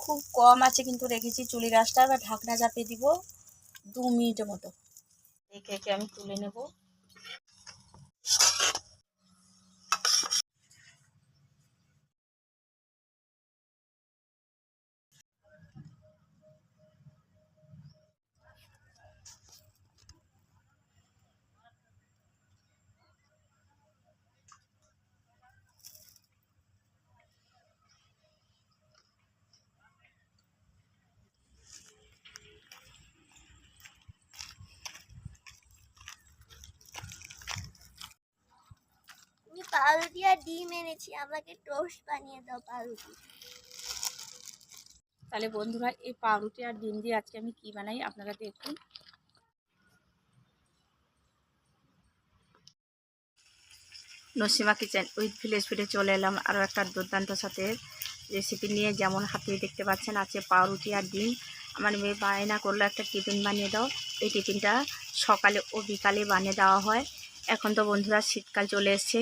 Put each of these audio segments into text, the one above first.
খুব কম আছে কিন্তু রেখেছি চুলি গাছটা এবার ঢাকনা চাপিয়ে দিব দু মিনিটের মতো। একে একে আমি তুলে নেব। পাউরুটি আর ডিম এনেছি আমাকে টোস্ট বানিয়ে দাও পাউরুটি। তাহলে বন্ধুরা এই পাউরুটি আর ডিম দিয়ে আজকে আমি কি বানাই আপনারা দেখুন। নসিমা কিচেন উইথ ভিলেজ ফুডে চলে এলাম আরও একটা দুর্দান্ত সাথে রেসিপি নিয়ে। যেমন হাতে দেখতে পাচ্ছেন আছে পাউরুটি আর ডিম। আমার মেয়ে বায়না করল একটা টিফিন বানিয়ে দাও। এই টিফিনটা সকালে ও বিকালে বানিয়ে দেওয়া হয়। এখন তো বন্ধুরা শীতকাল চলে এসছে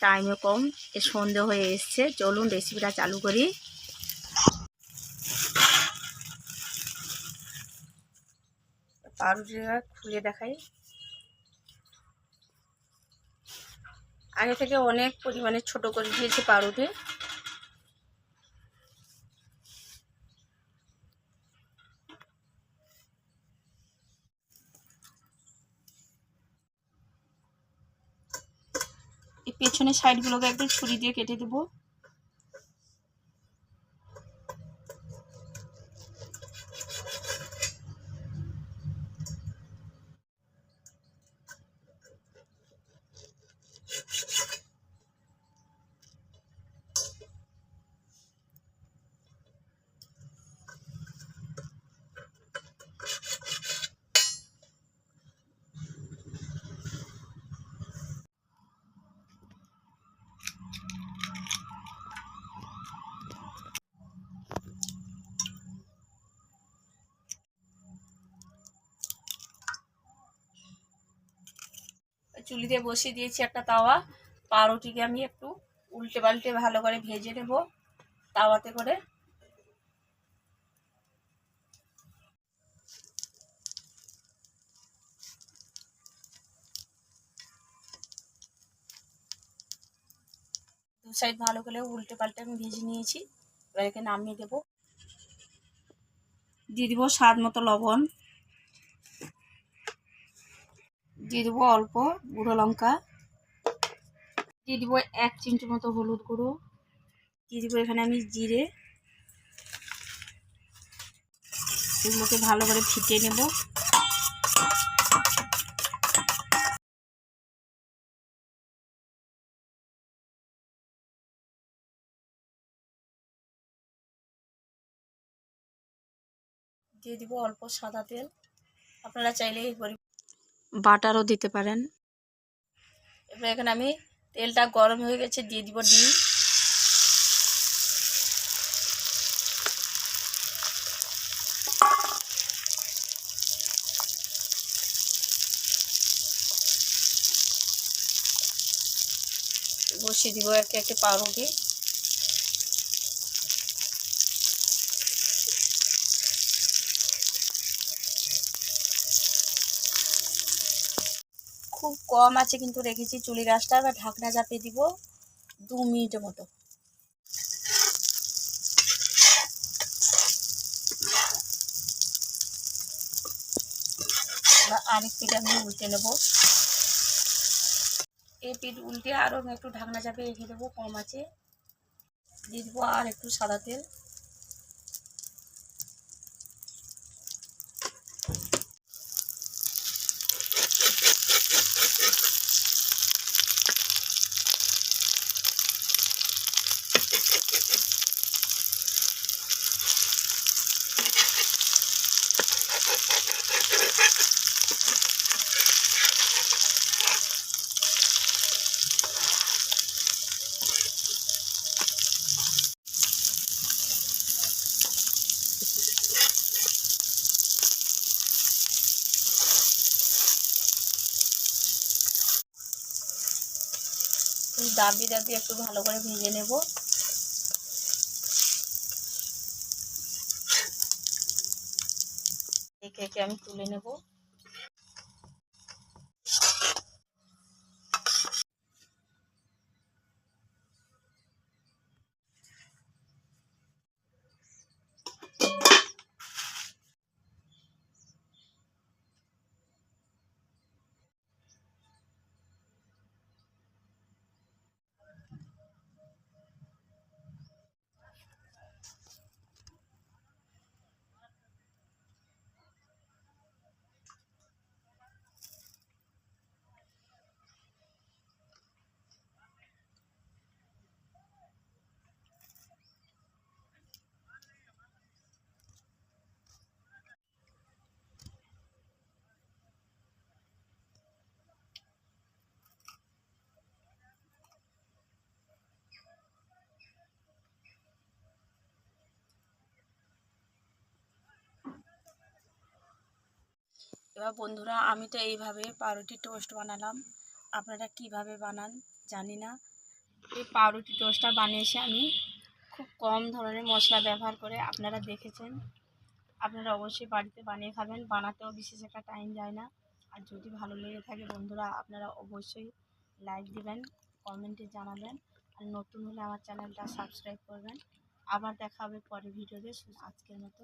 টাইমও কম, এ সন্ধে হয়ে এসছে। চলুন রেসিপিটা চালু করি। পাউরুটিটা খুলে দেখাই। আগে থেকে অনেক পরিমাণে ছোট করে দিয়েছি পাউরুটি। এই পেছনের সাইডগুলোকে একটু ছুরি দিয়ে কেটে দেবো। চুলিতে বসিয়ে দিয়েছি একটা তাওয়া। পাউরুটিকে আমি একটু উল্টে পাল্টে ভালো করে ভেজে নেব তাওয়াতে করে। দু সাইড ভালো করে উল্টে পাল্টে আমি ভেজে নিয়েছি। এবার নামিয়ে দেব। দিয়ে দিব স্বাদ মতো লবণ। দিয়ে দেবো অল্প গুঁড়ো লঙ্কা। দিয়ে দিব এক চিমটি মতো হলুদ গুঁড়ো। দিয়ে দিব এখানে আমি জিরে। এগুলোকে ভালো করে ফিটিয়ে নেব। দিয়ে দিব অল্প সাদা তেল। আপনারা চাইলে এই বাটারও দিতে পারেন। এবার এখানে আমি তেলটা গরম হয়ে গেছে, দিয়ে দিব ডিম। বসিয়ে দিব একে একে পাউরুটি। খুব কম আছে কিন্তু রেখেছি চুলি গাছটা এবার ঢাকনা চাপিয়ে দিব দু মিনিটের মতো। আরেক পিঠ আমি উল্টে নেব। এই পিঠ উল্টে আরও একটু ঢাকনা চাপিয়ে রেখে দেবো, কম আছে। দিয়ে দেবো আর একটু সাদা তেল। দাবি দাবি একটু ভালো করে ভেজে নেব। একে একে আমি তুলে নেব। এবার বন্ধুরা, আমি তো এইভাবে পাউরুটি টোস্ট বানালাম। আপনারা কীভাবে বানান জানি না। এই পাউরুটি টোস্টটা বানিয়েছি আমি। খুব কম ধরনের মশলা ব্যবহার করে আপনারা দেখেছেন। আপনারা অবশ্যই বাড়িতে বানিয়ে খাবেন। বানাতেও বিশেষ একটা টাইম যায় না। আর যদি ভালো লেগে থাকে বন্ধুরা, আপনারা অবশ্যই লাইক দিবেন কমেন্টে জানাবেন। আর নতুন হলে আমার চ্যানেলটা সাবস্ক্রাইব করবেন। আবার দেখা হবে পরের ভিডিওতে আজকের মতো